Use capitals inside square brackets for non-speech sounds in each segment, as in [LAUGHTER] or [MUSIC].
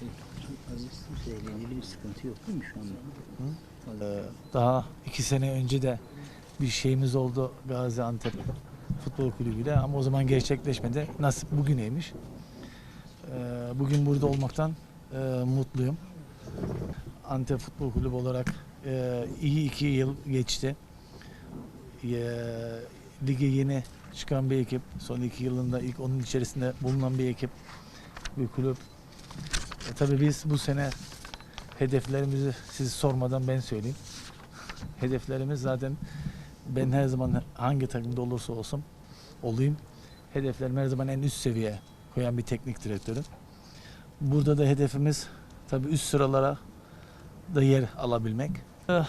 Şey, Yusuf'la ilgili bir sıkıntı yok değil mi şu anda? Ee, Daha iki sene önce de bir şeyimiz oldu Gaziantep Futbol Kulübü'yle ama o zaman gerçekleşmedi. Nasip bugüneymiş. Ee, Bugün burada olmaktan e, mutluyum. Antep Futbol Kulübü olarak e, iyi iki yıl geçti. E, Lige yeni çıkan bir ekip. Son iki yılında ilk onun içerisinde bulunan bir ekip. Bir kulüp. E, tabii biz bu sene hedeflerimizi siz sormadan ben söyleyeyim. [LAUGHS] Hedeflerimiz zaten ben her zaman hangi takımda olursa olsun olayım. Hedeflerim her zaman en üst seviye koyan bir teknik direktörüm. Burada da hedefimiz tabii üst sıralara da yer alabilmek. Eh,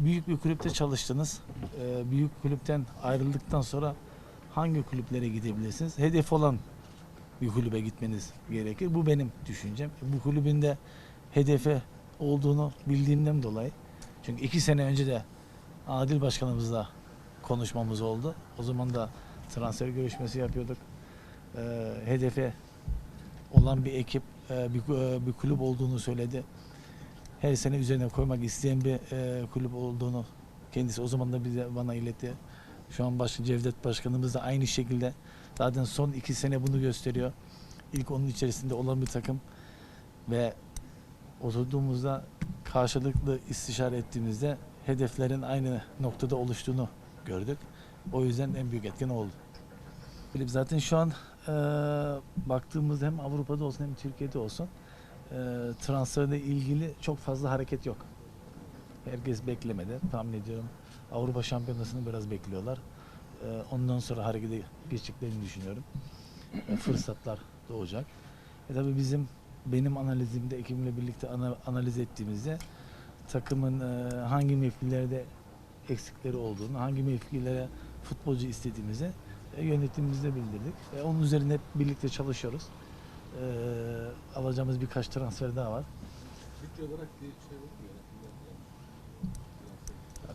Büyük bir kulüpte çalıştınız. Eh, Büyük kulüpten ayrıldıktan sonra hangi kulüplere gidebilirsiniz? Hedef olan bir kulübe gitmeniz gerekir. Bu benim düşüncem. Bu kulübün de hedefe olduğunu bildiğimden dolayı. Çünkü iki sene önce de Adil Başkanımızla konuşmamız oldu. O zaman da transfer görüşmesi yapıyorduk. Ee, hedefe olan bir ekip, e, bir, e, bir kulüp olduğunu söyledi. Her sene üzerine koymak isteyen bir e, kulüp olduğunu kendisi o zaman da bize bana iletti. Şu an baş, Cevdet Başkanımız da aynı şekilde zaten son iki sene bunu gösteriyor. İlk onun içerisinde olan bir takım ve oturduğumuzda karşılıklı istişare ettiğimizde hedeflerin aynı noktada oluştuğunu gördük. O yüzden en büyük etken oldu. Kulüp zaten şu an e, baktığımızda hem Avrupa'da olsun hem Türkiye'de olsun e, transferle ilgili çok fazla hareket yok. Herkes beklemedi. Tahmin ediyorum Avrupa Şampiyonası'nı biraz bekliyorlar. E, ondan sonra harekete geçeceklerini düşünüyorum. E, fırsatlar doğacak. E tabii bizim benim analizimde ekibimle birlikte ana- analiz ettiğimizde takımın e, hangi mevkilerde eksikleri olduğunu, hangi mevkilere futbolcu istediğimizi e, yönetimimizde bildirdik. E, onun üzerine hep birlikte çalışıyoruz. E, alacağımız birkaç transfer daha var. Bütçe olarak bir şey yok mu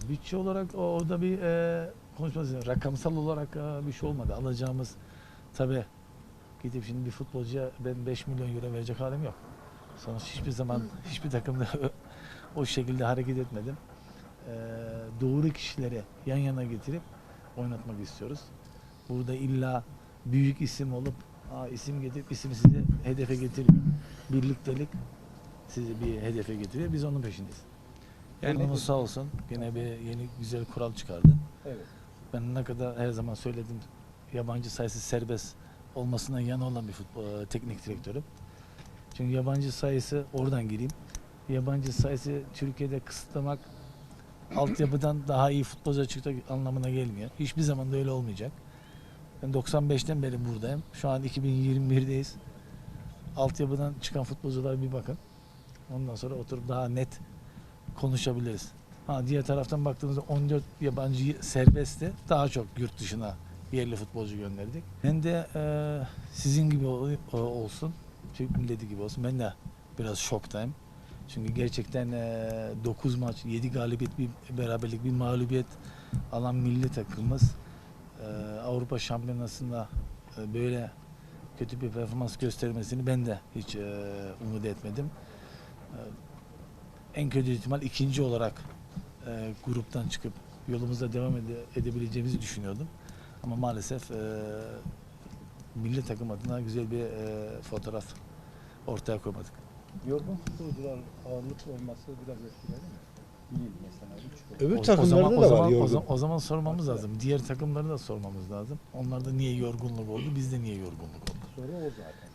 Bütçe olarak o- orada bir e, konuşması rakamsal olarak e, bir şey olmadı. Alacağımız tabi gidip şimdi bir futbolcuya ben 5 milyon euro verecek halim yok. Sonuç hiçbir zaman hiçbir takımda [LAUGHS] o şekilde hareket etmedim. E, doğru kişileri yan yana getirip oynatmak istiyoruz. Burada illa büyük isim olup Aa, isim getirip isim sizi hedefe getirmiyor. Birliktelik sizi bir hedefe getiriyor. Biz onun peşindeyiz. Yani- Yani sağ olsun yine bir yeni güzel kural çıkardı. Evet. Ben ne kadar her zaman söyledim yabancı sayısı serbest olmasına yana olan bir futbol e, teknik direktörüm. Çünkü yabancı sayısı oradan gireyim. Yabancı sayısı Türkiye'de kısıtlamak altyapıdan daha iyi futbolcu çıkacak anlamına gelmiyor. Hiçbir zaman da öyle olmayacak. Ben 95'ten beri buradayım. Şu an 2021'deyiz. Altyapıdan çıkan futbolculara bir bakın. Ondan sonra oturup daha net konuşabiliriz. Ha diğer taraftan baktığımızda 14 yabancı serbestti. Daha çok yurt dışına yerli futbolcu gönderdik. Ben de e, sizin gibi o- olsun, Türk milleti gibi olsun. Ben de biraz şoktayım. Çünkü gerçekten 9 maç, 7 galibiyet, bir beraberlik, bir mağlubiyet alan milli takımımız e, Avrupa Şampiyonası'nda e, böyle kötü bir performans göstermesini ben de hiç e, umut etmedim. E, en kötü ihtimal ikinci olarak e, gruptan çıkıp yolumuza devam ede- edebileceğimizi düşünüyordum. Ama maalesef e, milli takım adına güzel bir e, fotoğraf ortaya koymadık. Yorgun futbolcular ağırlık olması biraz etkiledi mi? Değil mesela. Üç Öbür O- o takımlarda zaman- o da zaman, var O yorgun. zaman, o zaman sormamız lazım. Diğer takımları da sormamız lazım. Onlarda niye yorgunluk oldu, bizde niye yorgunluk oldu? soru o zaten.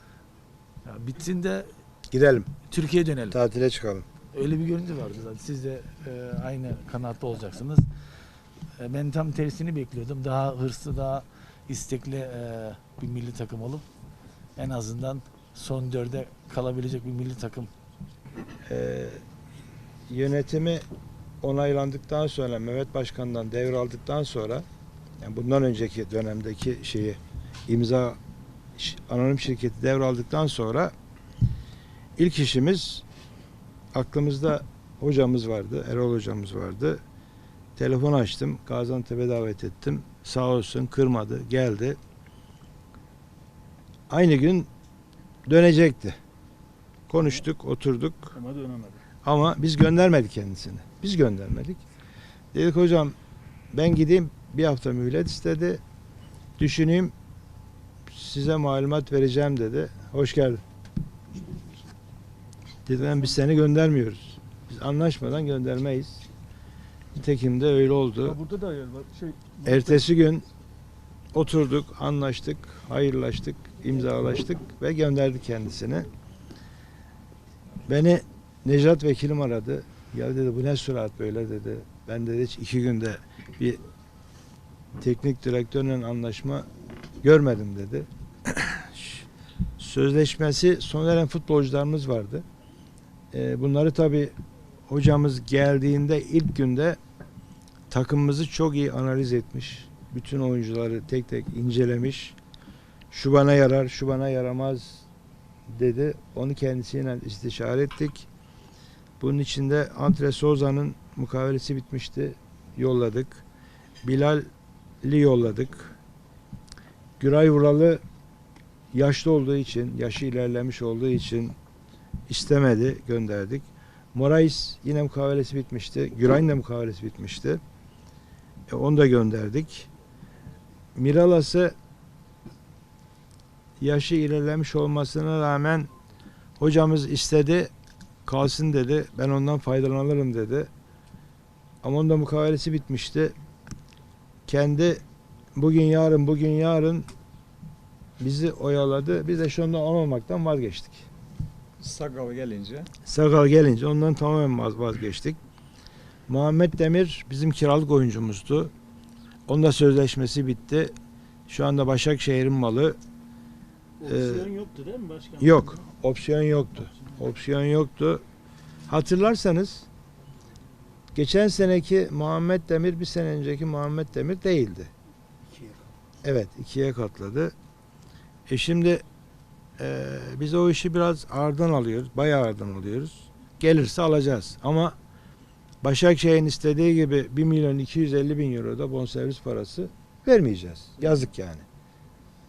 Ya bitsin de Gidelim. Türkiye'ye dönelim. Tatile çıkalım. Öyle bir görüntü vardı zaten. Siz de e, aynı kanaatte olacaksınız. E, ben tam tersini bekliyordum. Daha hırslı, daha istekli e, bir milli takım olup en azından son dörde kalabilecek bir milli takım. Ee, yönetimi onaylandıktan sonra Mehmet Başkan'dan devraldıktan sonra yani bundan önceki dönemdeki şeyi imza anonim şirketi devraldıktan sonra ilk işimiz aklımızda hocamız vardı. Erol hocamız vardı. Telefon açtım. Gaziantep'e davet ettim. Sağ olsun kırmadı. Geldi. Aynı gün dönecekti. Konuştuk, oturduk. Ama dönemedi. Ama biz göndermedik kendisini. Biz göndermedik. Dedik hocam ben gideyim bir hafta mühlet istedi. Düşüneyim size malumat vereceğim dedi. Hoş geldin. Dedim ben biz seni göndermiyoruz. Biz anlaşmadan göndermeyiz. Nitekim de öyle oldu. Ha, burada da var. Şey, Ertesi gün oturduk, anlaştık, hayırlaştık, imzalaştık ve gönderdik kendisini. Beni Necat Vekilim aradı. Ya dedi bu ne sürat böyle dedi. Ben dedi hiç iki günde bir teknik direktörle anlaşma görmedim dedi. [CLEARS THROAT] Sözleşmesi sona eren futbolcularımız vardı. Ee, bunları tabi hocamız geldiğinde ilk günde takımımızı çok iyi analiz etmiş. Bütün oyuncuları tek tek incelemiş. Şu bana yarar, şu bana yaramaz dedi. Onu kendisiyle istişare ettik. Bunun içinde Antre Souza'nın mukavelesi bitmişti. Yolladık. Bilal'i yolladık. Güray Vural'ı yaşlı olduğu için, yaşı ilerlemiş olduğu için istemedi, gönderdik. Morais yine mukavelesi bitmişti. Güray'ın da mukavelesi bitmişti. E, onu da gönderdik. Miralas'ı yaşı ilerlemiş olmasına rağmen hocamız istedi kalsın dedi. Ben ondan faydalanırım dedi. Ama onun da mukavelesi bitmişti. Kendi bugün yarın bugün yarın bizi oyaladı. Biz de şu anda olmamaktan vazgeçtik. Sagal gelince Sakal gelince ondan tamamen vaz- vazgeçtik. Muhammed Demir bizim kiralık oyuncumuzdu. Onun da sözleşmesi bitti. Şu anda Başakşehir'in malı. Opsiyon yoktu değil mi başkanım? Ee, Yok. Opsiyon yoktu. Opsiyon yoktu. Hatırlarsanız geçen seneki Muhammed Demir bir sene önceki Muhammed Demir değildi. İkiye Evet ikiye katladı. E şimdi e, biz o işi biraz ağırdan alıyoruz. Bayağı ağırdan alıyoruz. Gelirse alacağız. Ama Başakşehir'in istediği gibi 1 milyon 250 bin euro da bonservis parası vermeyeceğiz. Yazık yani.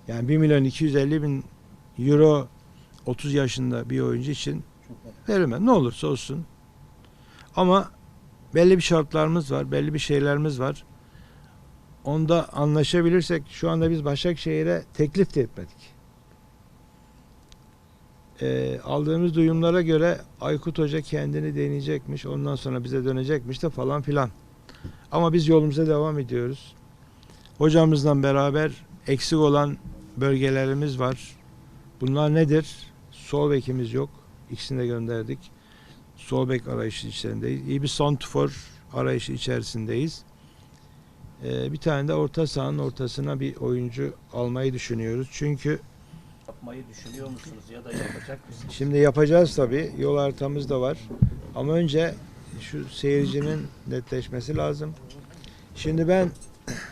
Yani 1 milyon 250 bin euro 30 yaşında bir oyuncu için verilmez. Ne olursa olsun. Ama belli bir şartlarımız var, belli bir şeylerimiz var. Onda anlaşabilirsek şu anda biz Başakşehir'e teklif de etmedik. Ee, aldığımız duyumlara göre Aykut Hoca kendini deneyecekmiş, ondan sonra bize dönecekmiş de falan filan. Ama biz yolumuza devam ediyoruz. Hocamızla beraber eksik olan bölgelerimiz var. Bunlar nedir? Sol bekimiz yok. İkisini de gönderdik. Sol bek arayışı içerisindeyiz. İyi bir santrfor arayışı içerisindeyiz. Ee, bir tane de orta sahanın ortasına bir oyuncu almayı düşünüyoruz. Çünkü Yapmayı düşünüyor musunuz ya da yapacak mısınız? şimdi yapacağız tabii. Yol haritamız da var. Ama önce şu seyircinin netleşmesi lazım. Şimdi ben